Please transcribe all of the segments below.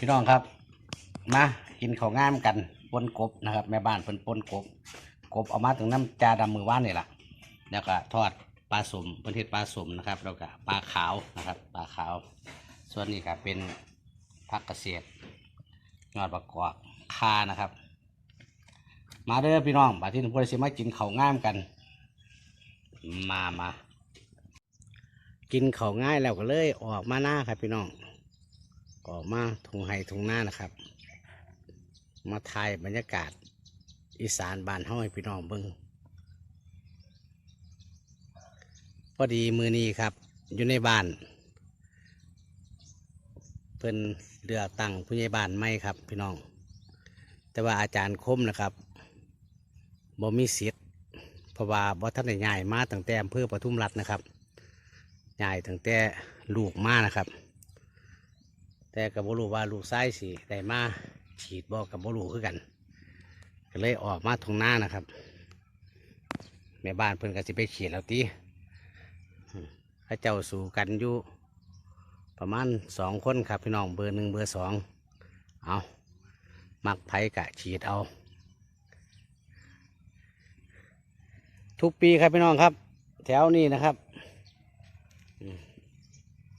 พี่น้องครับ มากินข้าวงามกันปนกบนะครับ แม่บ้านเพิ่นปนกบ กบเอามาถึงน้ำจาดำมือว่านนี่แหละแล้วก็ทอดปลาสมเพิ่นเทศปลาสมนะครับแล้วก็ปลาขาวนะครับปลาขาว ส่วนนี้ก็เป็นผักเกษตรยอดประกอบคานะครับ มาเด้อพี่น้องบาที่นุ่มพลสิมากินข้าวงามกัน มามากินข้าวง่ายแล้วก็เลยออกมาหน้าครับพี่น้อง กมาทงไห้ทงหน้านะครับ มาถ่ายบรรยากาศ อีสานบ้านเฮาให้พี่น้องเบิ่งพอดีมือนี้ครับ อยู่ในบ้าน เพิ่นเลือตั้งผู้ใหญ่บ้านไม่ครับ พี่น้อง แต่ว่าอาจารย์คมนะครับบ่มีสิทธิ์เพราะว่าบ่ท่านได้ย้ายมาตั้งแต่อำเภอปทุมรัฐนะครับย้ายตั้งแต่ลูกมานะครับ แต่กับบรูว่าลูกชายสิได้มาฉีดบ่กับบรูคือกัน ก็เลยออกมาทงหน้านะครับแม่บ้านเพิ่นก็สิไปฉีดแล้วตีข้าเจ้าสู่กันอยู่ประมาณสองคนครับพี่น้องเบอร์หนึ่งเบอร์สองเอามักไผกะฉีดเอา ทุกปีครับพี่น้องครับ แถวนี้นะครับ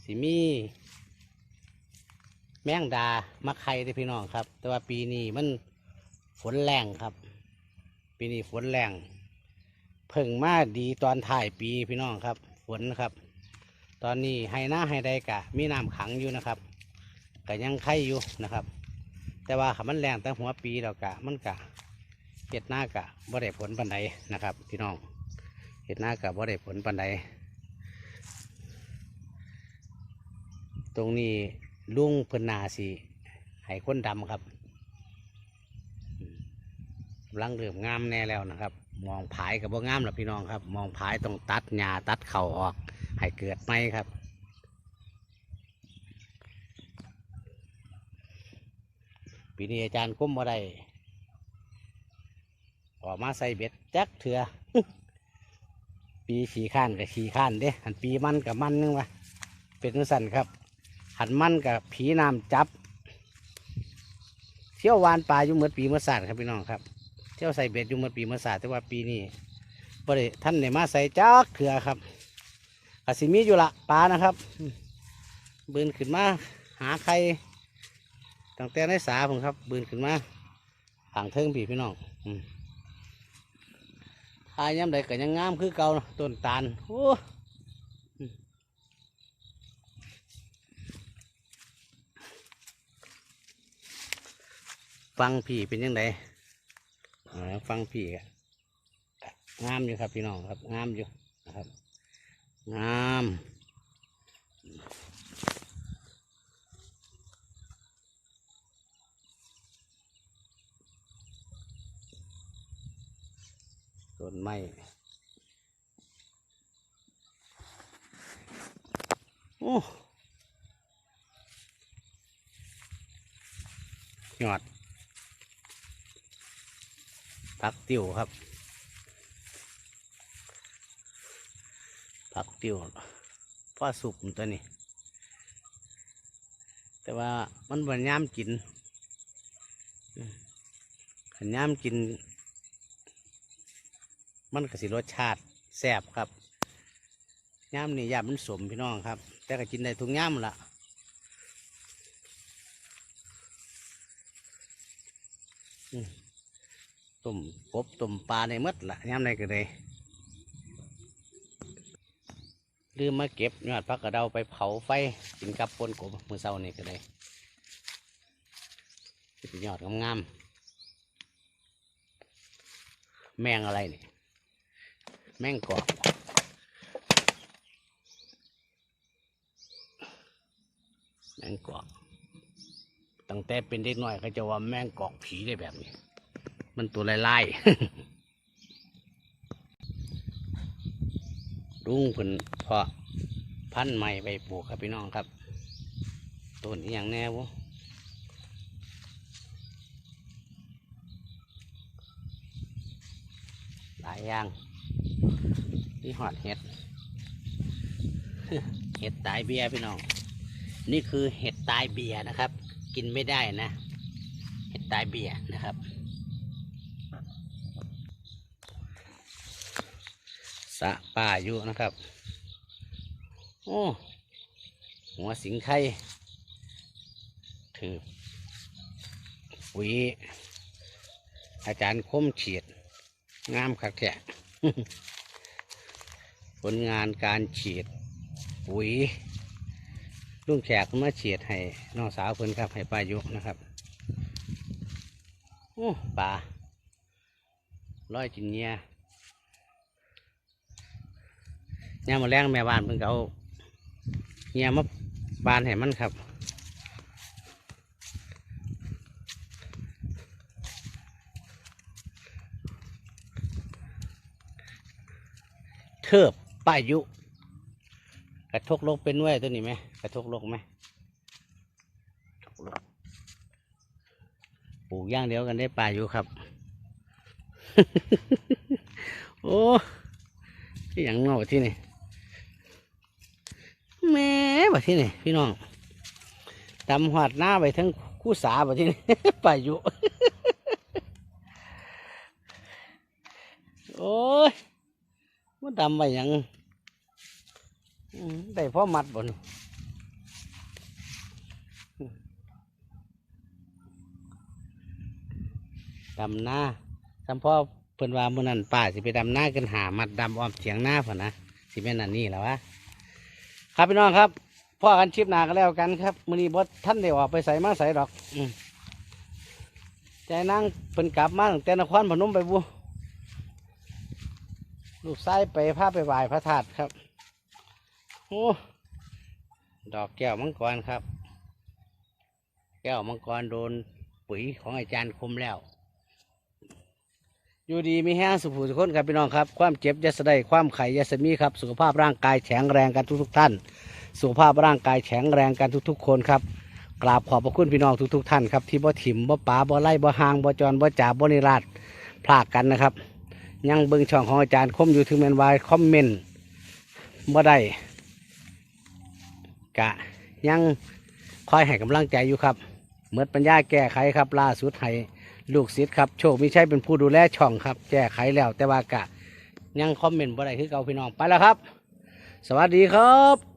สิมี แมงดามาไข่ได้พี่น้องครับ แต่ว่าปีนี้มันฝนแรงครับ ปีนี้ฝนแรงเพิ่งมาดีตอนถ่ายปีพี่น้องครับ ฝนครับ ตอนนี้ให้หน้าให้ใดกะ มีน้ำขังอยู่นะครับก็ยังไข่อยู่นะครับ แต่ว่าขามันแรงตั้งหัวปีแล้วกะ มันกะเห็ดหน้ากะบ่ได้ผลปันใดนะครับ พี่น้องเห็ดหน้ากะบ่ได้ผลปันใดตรงนี้ ลุงเพิ่นนาสิให้คนดำครับอืมกำลังเริ่มงามแน่แล้วนะครับ มองผายกับว่างามหรอพี่น้องครับ มองผายต้องตัดหญ้าตัดเข่าออก ให้เกิดไหมครับปีนี้อาจารย์ก้มมาได้ออกมาใส่เบ็ดจักเถื่อปีขี่ข้านกับขี่ข้านเด้หันปีมันกับมันนึงวะเป็นสั่นครับ หันมันกับผีน้ำจับ เที่ยววานปลาอยู่เมื่อปีเมื่อศาสตร์ครับพี่น้องครับ เที่ยวใส่เบ็ดอยู่เมื่อปีเมื่อศาสตร์แต่ว่าปีนี้บ่ได้ท่านได้มาใส่จักเถื่อครับกสิมีอยู่ละปลานะครับบืนขึ้นมาหาใครตั้งแต่ในสาผมครับ บืนขึ้นมาหางเทิงพี่พี่น้องอายย้ำใดก็ยังงามคือเก่าต้นตาลโอ้ ฟังพี่เป็นยังไงฟังพี่ก็งามอยู่ครับพี่น้องครับงามอยู่นะครับงามต้นไม้โอ้ยอด ผักติ๋วครับผักติ๋วพ่อสุกตัวนี้ แต่ว่ามันบนย่ามกินขันย่ามกิน มันก็สิรสชาติแซ่บครับย่ามนี่ย่ามมันสมพี่น้องครับ แต่ก็กินได้ทุกย่ามละอืม ต้มกบต้มปลาในมดละย่ามในก็ได้ลืมมาเก็บยอดพักกระเดาไปเผาไฟกินกับปนกบมือเศร้านี่ก็ได้เป็นยอดงามๆแมงอะไรนี่แมงกอกแมงกอกตั้งแต่เป็นเด็กน้อยเขาจะว่าแมงกอกผีได้แบบนี้ มันตัวลายๆลุงเพิ่นเพาะพันธุ์ใหม่ไปปลูกครับพี่น้องครับต้นอย่างแน่วะหลายอย่างนี่หอดเห็ด เห็ดตายเบียพี่น้อง นี่คือเห็ดตายเบียนะครับ กินไม่ได้นะ เห็ดตายเบียนะครับ สะป่าอยู่นะครับ โอ้หัวสิงไข่ถือปุ๋ยอาจารย์คมเฉียด งามคักแท้ผลงานการฉีดปุ๋ยลุงแขกมาฉีดให้น้องสาวเพิ่นครับให้ป้ายุนะครับโอ้ปลาร้อยจินเนียเนี่ ยามมาแรงแม่บ้านเพิ่นก็เอาเนียมาบานให้มันครับเทิบป้ายุ กระทกโลกเป็นไว้ตัวนี้ไหมกระทกโลกไหมกระทกโลกปลูกอย่างเดียวกันได้ป่าอยู่ครับ โอ้ที่อย่างนอกที่นี่ แม่บ่ที่นี่พี่น้องตำหอดหน้าไปทั้งคู่สาบ่ที่นี่ป่ายุ โอ้ยมันดำไปยังได้พ่อมัดบ่นดำหน้าทำพ่อเพิ่นว่ามื้อนั้นป้าสิไปดำหน้ากันหามัดดำออมเถียงหน้าพ่นนะสิเป็นอันนี้แล้ววะ ครับพี่น้องครับพ่อกันชิปหนากันแล้วกันครับมือนี้บ่ท่านได้ออกไปใส่มาใส่ดอกอืใจนั่งเพิ่นกลับมาตั้งแต่นครพนมไปบุลูกไส้ไปพาไปไหว้พระธาตุครับโอ้ดอกแก้วมังกรครับ แก้วมังกรโดนปุ๋ยของอาจารย์คมแล้ว อยู่ดีมีแห้งสุขสุขคนครับพี่น้องครับ ความเจ็บอยาสได้ความไข่ยาสมีครับ สุขภาพร่างกายแข็งแรงกันทุกๆท่าน สุขภาพร่างกายแข็งแรงกันทุก ๆ คนครับกราบขอบพระคุณพี่น้องทุก ๆ ท่านครับที่บ่ถิ่มบ่ป๋าบ่ไล่บ่หางบ่จรบ่จ่าบ่นิราชพลากกันนะครับ ยังเบิ่งช่องของอาจารย์คมอยู่ถึงแมนวายคอมเมนต์บ่ได้กะยังคอยให้กำลังใจอยู่ครับเมื่อปัญญาแก้ไขครับล่าสุดให้ ลูกศิษย์ครับโชคมิใช่เป็นผู้ดูแลช่องครับแก้ไขแล้ว แต่ว่ากะยังคอมเมนต์บ่ได้คือเก่าพี่น้องไปแล้วครับ สวัสดีครับ